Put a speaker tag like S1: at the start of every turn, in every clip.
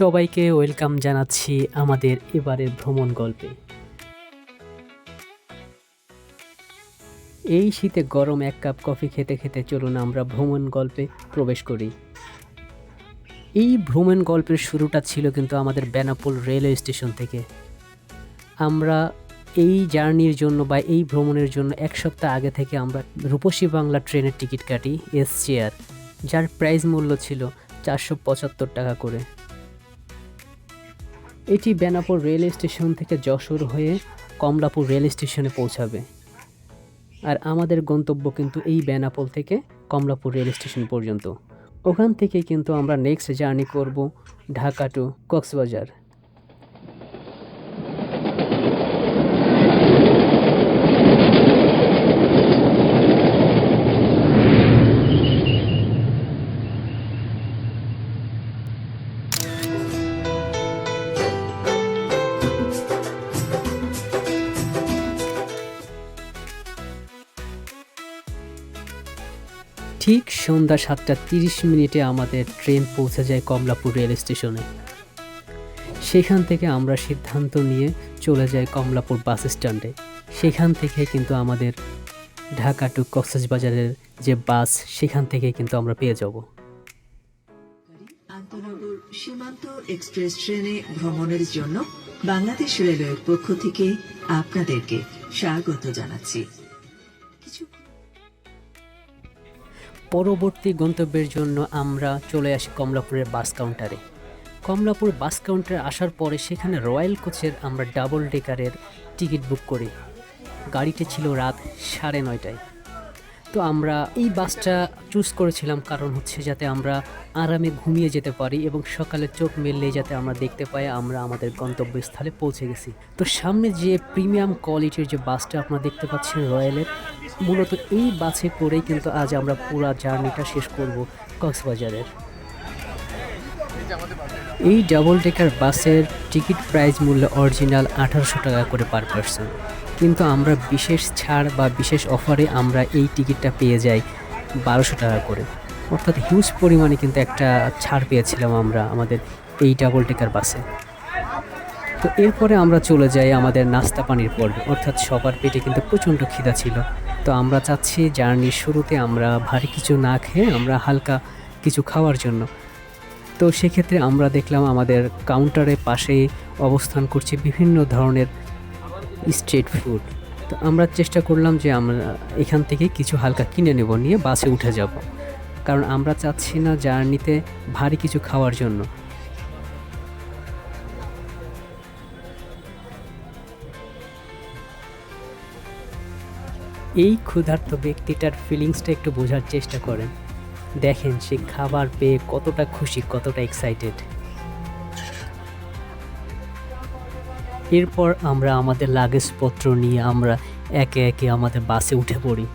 S1: সবাইকে ওয়েলকাম জানাচ্ছি আমাদের এবারের ভ্রমণ গল্পে। এই শীতে গরম এক কাপ কফি খেতে খেতে চলুন আমরা ভ্রমণ গল্পে প্রবেশ করি। এই ভ্রমণ গল্পের শুরুটা ছিল কিন্তু আমাদের বেনাপোল রেলওয়ে স্টেশন থেকে। আমরা এই জার্নির জন্য বা এই ভ্রমণের জন্য এক সপ্তাহ আগে থেকে আমরা রূপসী বাংলা ট্রেনের টিকিট কাটি এস চেয়ার যার প্রাইস মূল্য ছিল চারশো পঁচাত্তর টাকা করে। এটি বেনাপুর রেল স্টেশন থেকে যশোর হয়ে কমলাপুর রেল স্টেশনে পৌঁছাবে। আর আমাদের গন্তব্য কিন্তু এই বেনাপোল থেকে কমলাপুর রেল স্টেশন পর্যন্ত। ওখান থেকে কিন্তু আমরা নেক্সট জার্নি করব ঢাকা টু কক্সবাজার। ঠিক সন্ধ্যা সাতটা তিরিশ মিনিটে আমাদের ট্রেন পৌঁছে যায় কমলাপুর রেল স্টেশনে। সেখান থেকে আমরা সিদ্ধান্ত নিয়ে চলে যাই কমলাপুর বাস স্ট্যান্ডে। সেখান থেকে কিন্তু আমাদের ঢাকা টু কক্সবাজারের যে বাস, সেখান থেকে কিন্তু আমরা পেয়ে যাব।
S2: আন্তনগর সীমান্ত এক্সপ্রেস ট্রেনে ভ্রমণের জন্য বাংলাদেশ রেলওয়ের পক্ষ থেকে আপনাদেরকে স্বাগত জানাচ্ছি।
S1: পরবর্তী গন্তব্যের জন্য আমরা চলে আসি কমলাপুরের বাস কাউন্টারে। কমলাপুর বাস কাউন্টারে আসার পরে সেখানে রয়্যাল কোচের আমরা ডাবল ডেকারের টিকিট বুক করি। গাড়িটি ছিল রাত সাড়ে নয়টায়। তো আমরা এই বাসটা চুজ করেছিলাম কারণ হচ্ছে যাতে আমরা আরামে ঘুমিয়ে যেতে পারি এবং সকালে চোখ মেললেই যাতে আমরা দেখতে পাই আমরা আমাদের গন্তব্যস্থলে পৌঁছে গেছি। তো সামনে যে প্রিমিয়াম কোয়ালিটির যে বাসটা আপনারা দেখতে পাচ্ছেন রয়্যালের মূলত এই বাসে করেই কিন্তু আজ আমরা পুরো জার্নিটা শেষ করব কক্সবাজারের। এই ডাবল ডেকার বাসের টিকিট প্রাইস মূল্য অরিজিনাল আঠারোশো টাকা করে পার পার্সন কিন্তু আমরা বিশেষ ছাড় বা বিশেষ অফারে আমরা এই টিকিটটা পেয়ে যাই বারোশো টাকা করে। অর্থাৎ হিউজ পরিমাণে কিন্তু একটা ছাড় পেয়েছিলাম আমরা আমাদের এই ডাবল টেকার বাসে তো এরপরে আমরা চলে যাই আমাদের নাস্তা পানির পর্বে। অর্থাৎ সবার পেটে কিন্তু প্রচণ্ড খিদা ছিল। তো আমরা চাচ্ছি জার্নির শুরুতে আমরা ভারী কিছু না খেয়ে আমরা হালকা কিছু খাওয়ার জন্য। তো সেক্ষেত্রে আমরা দেখলাম আমাদের কাউন্টারের পাশে অবস্থান করছে বিভিন্ন ধরনের স্ট্রিট ফুড। তো আমরা চেষ্টা করলাম যে আমরা এখান থেকে কিছু হালকা কিনে নেব, নিয়ে বাসে উঠে যাব। কারণ আমরা চাচ্ছি না জার্নিতে ভারী কিছু খাওয়ার জন্য। এই ক্ষুধার্ত ব্যক্তিটার ফিলিংসটা একটু বোঝার চেষ্টা করেন। দেখেন সে খাবার পেয়ে কতটা খুশি, কতটা এক্সাইটেড এরপর আমরা আমাদের লাগেজপত্র নিয়ে আমরা একে একে আমাদের বাসে উঠে পড়ি।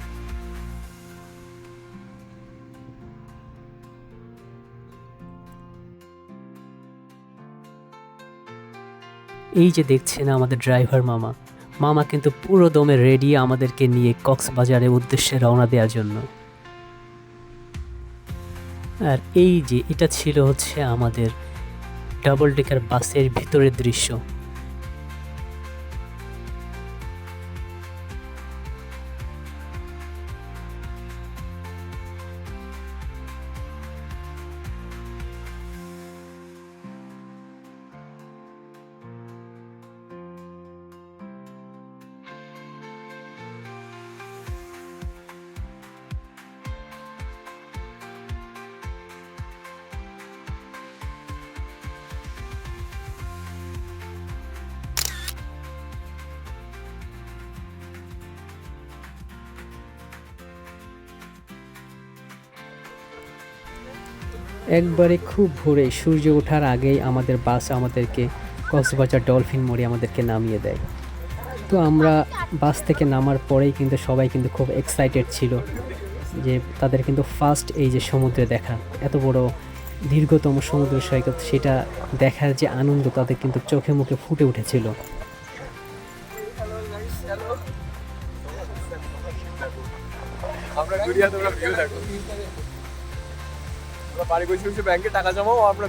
S1: এই যে দেখছেন আমাদের ড্রাইভার মামা। মামা কিন্তু পুরো দমে রেডি আমাদেরকে নিয়ে কক্সবাজারের উদ্দেশ্যে রওনা দেওয়ার জন্য। আর এই যে এটা ছিল হচ্ছে আমাদের ডাবল ডেকার বাসের ভিতরের দৃশ্য। একবারে খুব ভোরে সূর্য ওঠার আগেই আমাদের বাস আমাদেরকে কক্সবাজার ডলফিন মোড়ে আমাদেরকে নামিয়ে দেয়। তো আমরা বাস থেকে নামার পরেই কিন্তু সবাই কিন্তু খুব এক্সাইটেড ছিল যে তাদের কিন্তু ফার্স্ট এই যে সমুদ্রে দেখা, এত বড় দীর্ঘতম সমুদ্র সৈকত, সেটা দেখার যে আনন্দ তাদের কিন্তু চোখে মুখে ফুটে উঠেছিল।
S3: আমরা ভিউ আমরা বাড়ি বসে বসে ব্যাংকে টাকা জমাও আমরা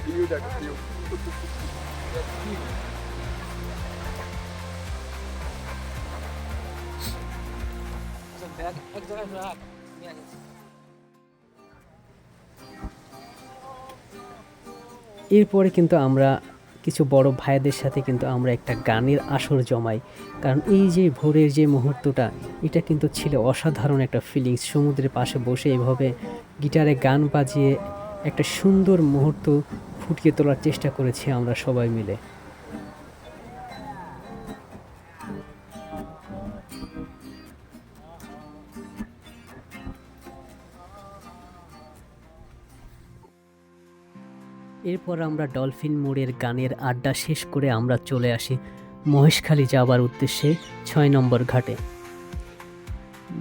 S1: এরপরে কিন্তু আমরা কিছু বড় ভাইদের সাথে কিন্তু আমরা একটা গানের আসর জমাই। কারণ এই যে ভোরের যে মুহূর্তটা, এটা কিন্তু ছিল অসাধারণ একটা ফিলিংস সমুদ্রের পাশে বসে এভাবে গিটারে গান বাজিয়ে একটা সুন্দর মুহূর্ত ফুটিয়ে তোলার চেষ্টা করেছি আমরা সবাই মিলে। এরপর আমরা ডলফিন মোড়ের গানের আড্ডা শেষ করে আমরা চলে আসি মহেশখালী যাওয়ার উদ্দেশ্যে ছয় নম্বর ঘাটে।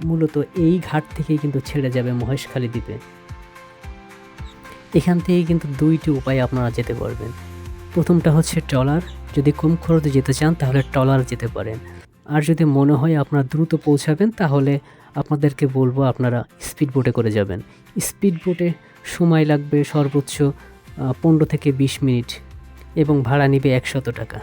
S1: মূলত এই ঘাট থেকেই কিন্তু ছেড়ে যাবে মহেশখালী দ্বীপে। এখান থেকে কিন্তু দুইটি উপায় আপনারা যেতে পারবেন। প্রথমটা হচ্ছে ট্রলার। যদি কম খরচে যেতে চান, তাহলে ট্রলার যেতে পারেন। আর যদি মনে হয় আপনারা দ্রুত পৌঁছাবেন, তাহলে আপনাদেরকে বলব আপনারা স্পিড বোটে করে যাবেন। স্পিড বোটে সময় লাগবে সর্বোচ্চ পনেরো থেকে বিশ মিনিট এবং ভাড়া নিবে একশত টাকা।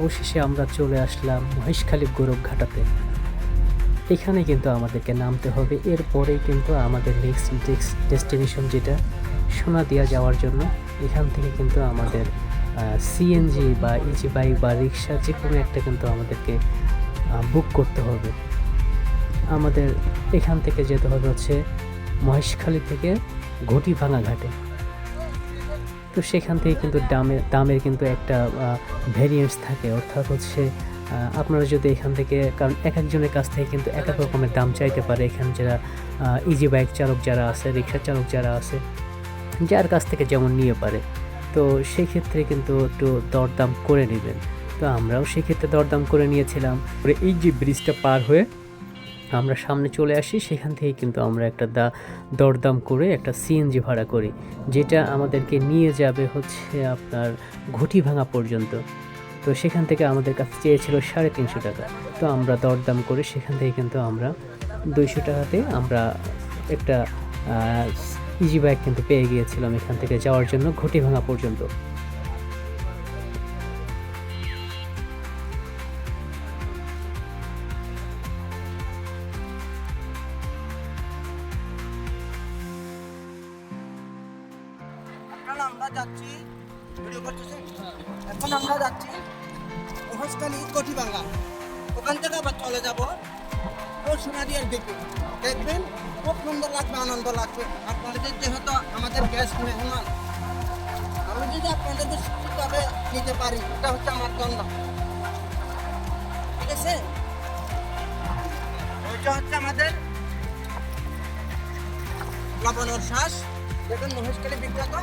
S1: অবশেষে আমরা চলে আসলাম মহেশখালী ঘাটাতে। এখানে কিন্তু আমাদেরকে নামতে হবে। এরপরেই কিন্তু আমাদের নেক্সট ডেস্টিনেশন যেটা সোনা সোনাদিয়া যাওয়ার জন্য। এখান থেকে কিন্তু আমাদের সিএনজি বা ইজি বাইক বা রিক্সা যে কোনো একটা কিন্তু আমাদেরকে বুক করতে হবে। আমাদের এখান থেকে যেতে হবে হচ্ছে মহেশখালী থেকে ঘটি ভাঙা ঘাটে। তো সেখান থেকে কিন্তু দামের দামের কিন্তু একটা ভ্যারিয়েন্স থাকে। অর্থাৎ হচ্ছে আপনারা যদি এখান থেকে, কারণ এক একজনের কাছ থেকে কিন্তু এক এক রকমের দাম চাইতে পারে। এখানে যারা ইজি বাইক চালক যারা আছে, রিক্সা চালক যারা আছে, যার কাছ থেকে যেমন নিয়ে পারে, তো সেই ক্ষেত্রে কিন্তু একটু দরদাম করে নেবেন। তো আমরাও সেক্ষেত্রে দরদাম করে নিয়েছিলাম। এই যে ব্রিজটা পার হয়ে আমরা সামনে চলে আসি, সেখান থেকে কিন্তু আমরা একটা দা, দরদাম করে একটা সিএনজি ভাড়া করি, যেটা আমাদেরকে নিয়ে যাবে হচ্ছে আপনার ঘটি ভাঙা পর্যন্ত। তো সেখান থেকে আমাদের কাছে চেয়েছিল সাড়ে তিনশো টাকা। তো আমরা দরদাম করে সেখান থেকে কিন্তু আমরা দুইশো টাকাতে আমরা একটা ইজি বাইক কিন্তু পেয়ে গিয়েছিলাম এখান থেকে যাওয়ার জন্য ঘটি ভাঙা পর্যন্ত।
S4: আমরা যাচ্ছি এখন আমরা যাচ্ছি মহেশখালী কটিবাঙ্গা। ওখান থেকে আবার চলে যাব ও সোনাদিয়ার দিকে। দেখবেন খুব সুন্দর লাগবে, আনন্দ লাগবে। আপনাদের যেহেতু আমাদের গ্যাস মেহমান, আমি যদি আপনাদেরকে সুস্থভাবে নিতে পারি, এটা হচ্ছে আমার দ্বন্দ্ব ঠিক আছে? ওইটা হচ্ছে আমাদের লবণের শ্বাস। দেখুন মহেশখালী বিখ্যাত।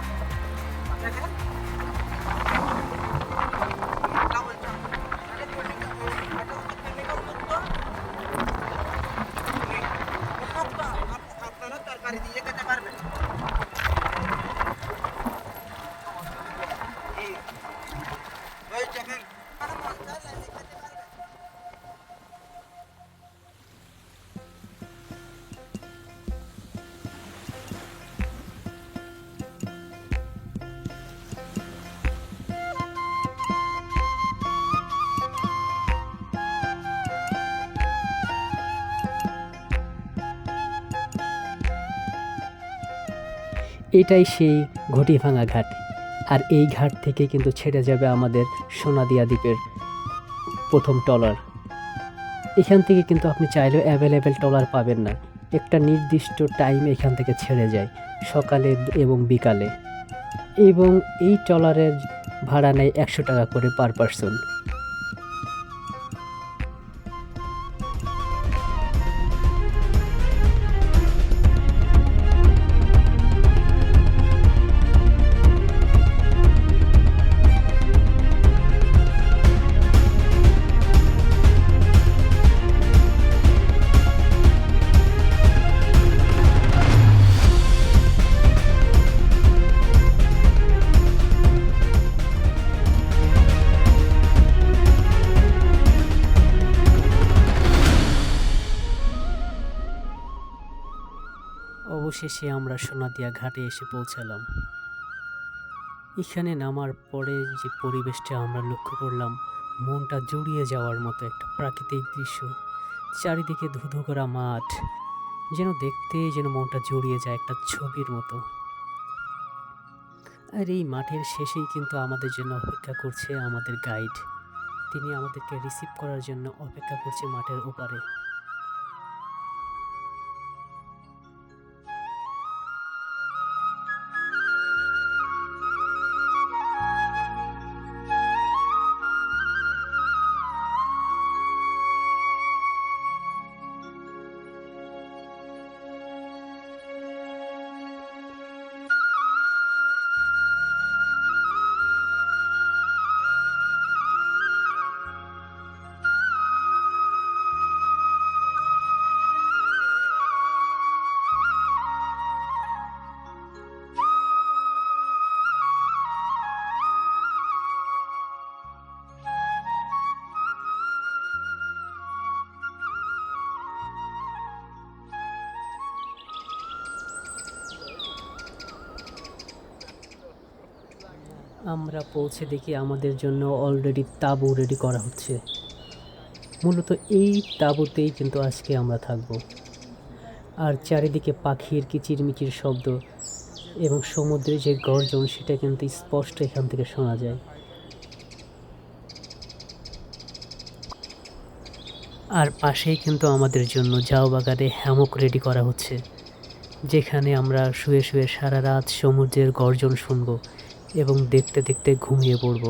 S1: এটাই সেই ঘটি ভাঙা ঘাট। আর এই ঘাট থেকে কিন্তু ছেড়ে যাবে আমাদের সোনাদিয়া দ্বীপের প্রথম টলার। এখান থেকে কিন্তু আপনি চাইলেও অ্যাভেলেবেল টলার পাবেন না। একটা নির্দিষ্ট টাইম এখান থেকে ছেড়ে যায়, সকালে এবং বিকালে। এবং এই ট্রলারের ভাড়া নেয় একশো টাকা করে পার পারসন অবশেষে আমরা সোনাদিয়া ঘাটে এসে পৌঁছালাম। এখানে নামার পরে যে পরিবেশটা আমরা লক্ষ্য করলাম, মনটা জড়িয়ে যাওয়ার মতো একটা প্রাকৃতিক দৃশ্য। চারিদিকে ধুধু করা মাঠ, যেন দেখতে যেন মনটা জড়িয়ে যায় একটা ছবির মতো। আর এই মাঠের শেষেই কিন্তু আমাদের জন্য অপেক্ষা করছে আমাদের গাইড তিনি আমাদেরকে রিসিভ করার জন্য অপেক্ষা করছে মাঠের ওপারে। আমরা পৌঁছে দেখি আমাদের জন্য অলরেডি তাঁবু রেডি করা হচ্ছে। মূলত এই তাঁবুতেই কিন্তু আজকে আমরা থাকব। আর চারিদিকে পাখির কিচিরমিচির শব্দ এবং সমুদ্রের যে গর্জন, সেটা কিন্তু স্পষ্ট এখান থেকে শোনা যায়। আর পাশেই কিন্তু আমাদের জন্য জাও বাগানে হ্যামক রেডি করা হচ্ছে, যেখানে আমরা শুয়ে শুয়ে সারা রাত সমুদ্রের গর্জন শুনব। এবং দেখতে দেখতে ঘুমিয়ে পড়ব।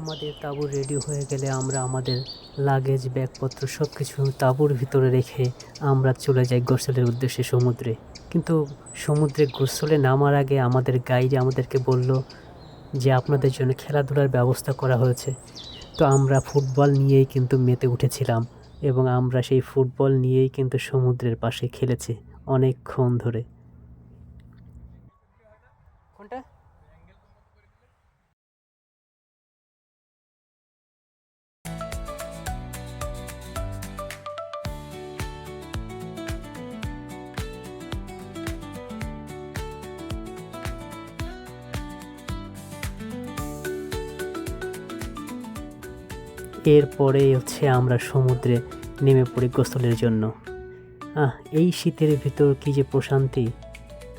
S1: আমাদের তাঁবু রেডি হয়ে গেলে আমরা আমাদের লাগেজ ব্যাগপত্র সব কিছু তাঁবুর ভিতরে রেখে আমরা চলে যাই গোসলের উদ্দেশ্যে সমুদ্রে। কিন্তু সমুদ্রে গোসলে নামার আগে আমাদের গাইড আমাদেরকে বলল যে আপনাদের জন্য খেলাধুলার ব্যবস্থা করা হয়েছে। তো আমরা ফুটবল নিয়েই কিন্তু মেতে উঠেছিলাম এবং আমরা সেই ফুটবল নিয়েই কিন্তু সমুদ্রের পাশে খেলেছি অনেকক্ষণ ধরে। এরপরে হচ্ছে আমরা সমুদ্রে নেমে পড়ি গোসলের জন্য। আহ, এই শীতের ভিতর কী যে প্রশান্তি,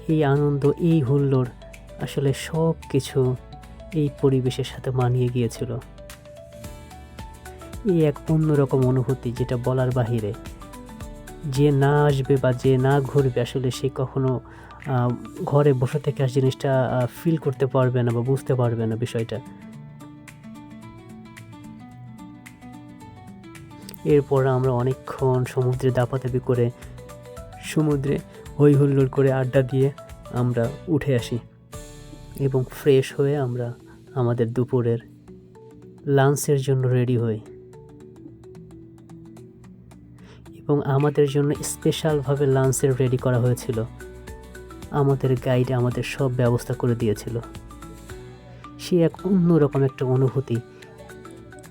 S1: এই আনন্দ, এই হুল্লোড় আসলে সব কিছু এই পরিবেশের সাথে মানিয়ে গিয়েছিল। এই এক অন্যরকম অনুভূতি যেটা বলার বাহিরে, যে না আসবে বা যে না ঘুরবে আসলে সে কখনো ঘরে বসে থেকে আর জিনিসটা ফিল করতে পারবে না বা বুঝতে পারবে না বিষয়টা। এরপর আমরা অনেকক্ষণ সমুদ্রে দাপাদাপি করে সমুদ্রে হই হুল্লোড় করে আড্ডা দিয়ে আমরা উঠে আসি এবং ফ্রেশ হয়ে আমরা আমাদের দুপুরের লাঞ্চের জন্য রেডি হই। এবং আমাদের জন্য স্পেশালভাবে লাঞ্চের রেডি করা হয়েছিল। আমাদের গাইড আমাদের সব ব্যবস্থা করে দিয়েছিল। সে এক অন্যরকম একটা অনুভূতি।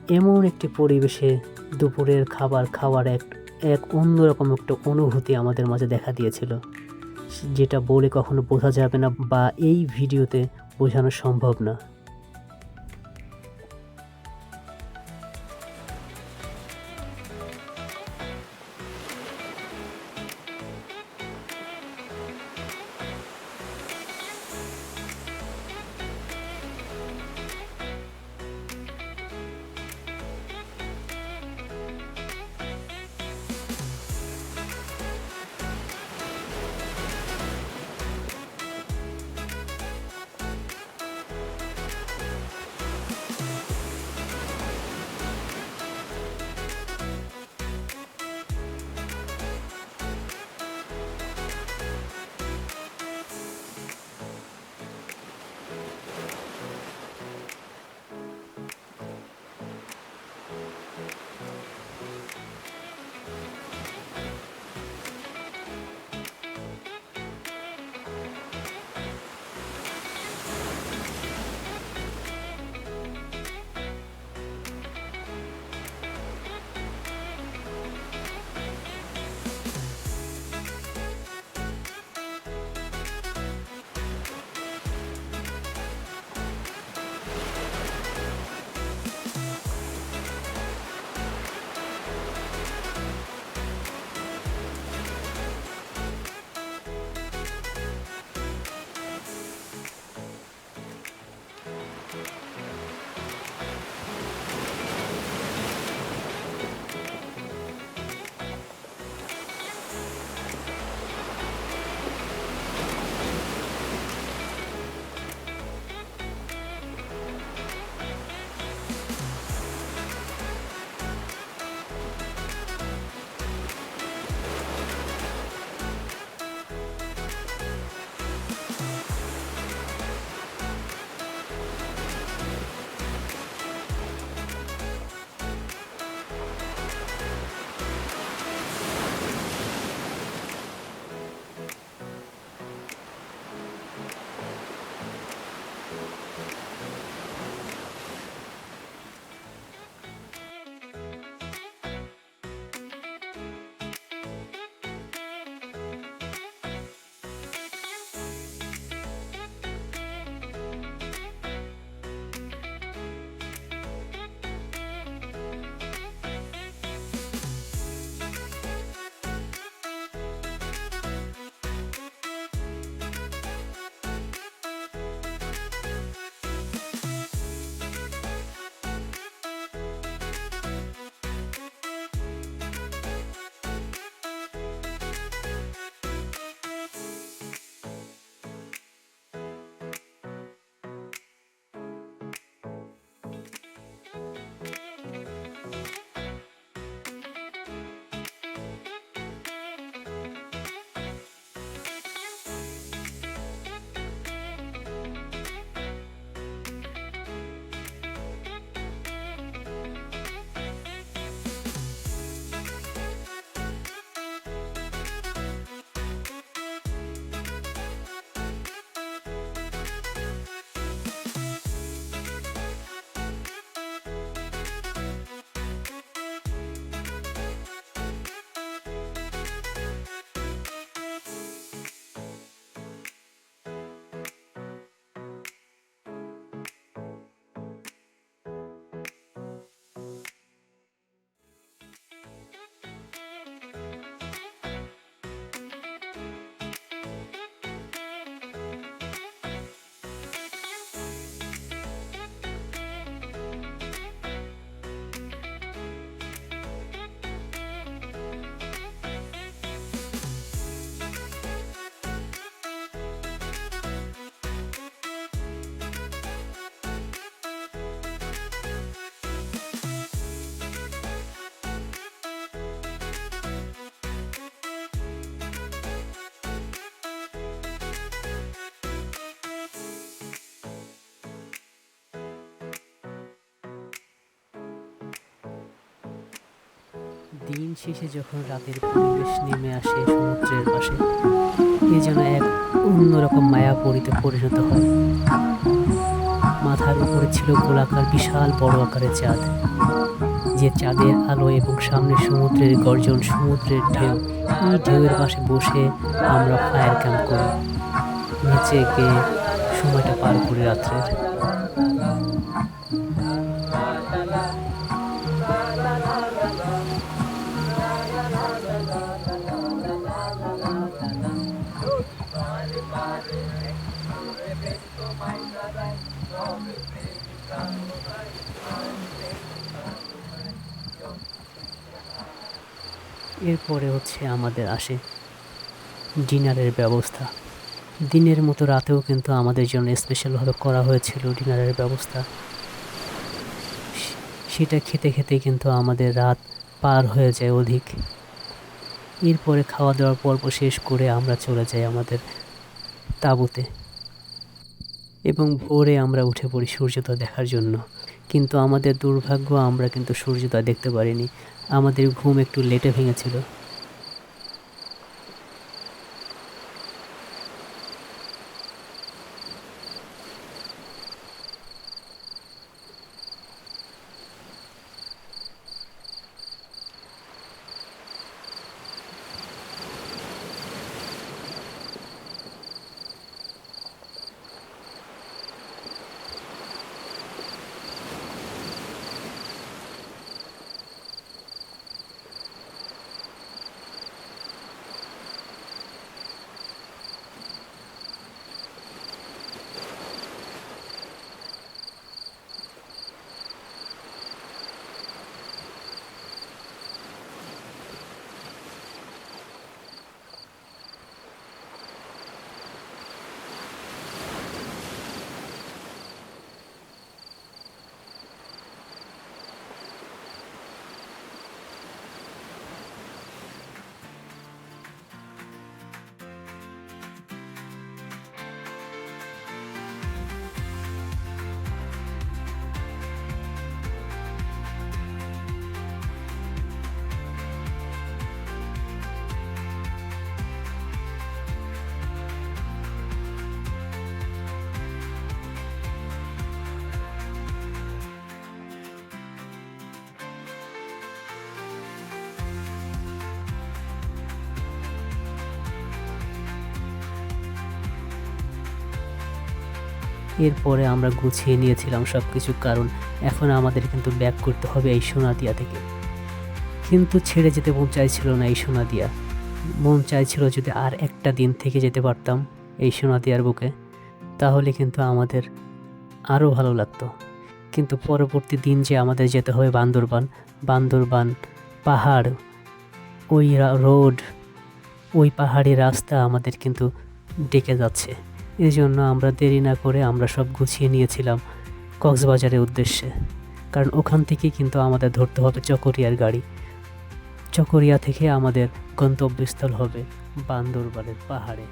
S1: এমন একটি পরিবেশে দুপুরের খাবার খাওয়ার এক এক অন্যরকম একটা অনুভূতি আমাদের মাঝে দেখা দিয়েছিল। যেটা বলে কখনো বোঝা যাবে না বা এই ভিডিওতে বোঝানো সম্ভব না। দিন শেষে যখন রাতের পরিবেশ নেমে আসে সমুদ্রের পাশে এ যেন এক অন্যরকম মায়াপরিতে পরিণত হয়। মাথার উপরে ছিল গোলাকার বিশাল বড় আকারের চাঁদ। যে চাঁদের আলো এবং সামনে সমুদ্রের গর্জন, সমুদ্রের ঢেউ, এই ঢেউয়ের পাশে বসে আমরা ফায়ার ক্যাম্প করি। নিচে গিয়ে সময়টা পার করি রাত্রের এরপরে হচ্ছে আমাদের আসে ডিনারের ব্যবস্থা। দিনের মতো রাতেও কিন্তু আমাদের জন্য স্পেশালভাবে করা হয়েছিল ডিনারের ব্যবস্থা। সেটা খেতে খেতে কিন্তু আমাদের রাত পার হয়ে যায় অধিক। এরপরে খাওয়া দাওয়ার পর্ব শেষ করে আমরা চলে যাই আমাদের তাঁবুতে। এবং ভোরে আমরা উঠে পড়ি সূর্যোদয় দেখার জন্য। কিন্তু আমাদের দুর্ভাগ্য আমরা কিন্তু সূর্যোদয় দেখতে পারিনি। আমাদের ঘুম একটু লেটে ভেঙেছিল। এরপরে আমরা গুছিয়ে নিয়েছিলাম সব কিছু কারণ এখন আমাদের কিন্তু ব্যাক করতে হবে এই সোনাদিয়া থেকে। কিন্তু ছেড়ে যেতে মন চাইছিল না এই সোনাদিয়া। মন চাইছিল যদি আর একটা দিন থেকে যেতে পারতাম এই সোনাদিয়ার বুকে, তাহলে কিন্তু আমাদের আরও ভালো লাগতো। কিন্তু পরবর্তী দিন যে আমাদের যেতে হবে বান্দরবান বান্দরবান পাহাড়, ওই রোড, ওই পাহাড়ি রাস্তা আমাদের কিন্তু ডেকে যাচ্ছে। এই জন্য আমরা দেরি না করে আমরা সব গুছিয়ে নিয়েছিলাম কক্সবাজারের উদ্দেশ্যে। কারণ ওখান থেকে কিন্তু আমাদের ধরতে হবে চকরিয়ার গাড়ি। চকরিয়া থেকে আমাদের গন্তব্যস্থল হবে বান্দরবানের পাহাড়ে।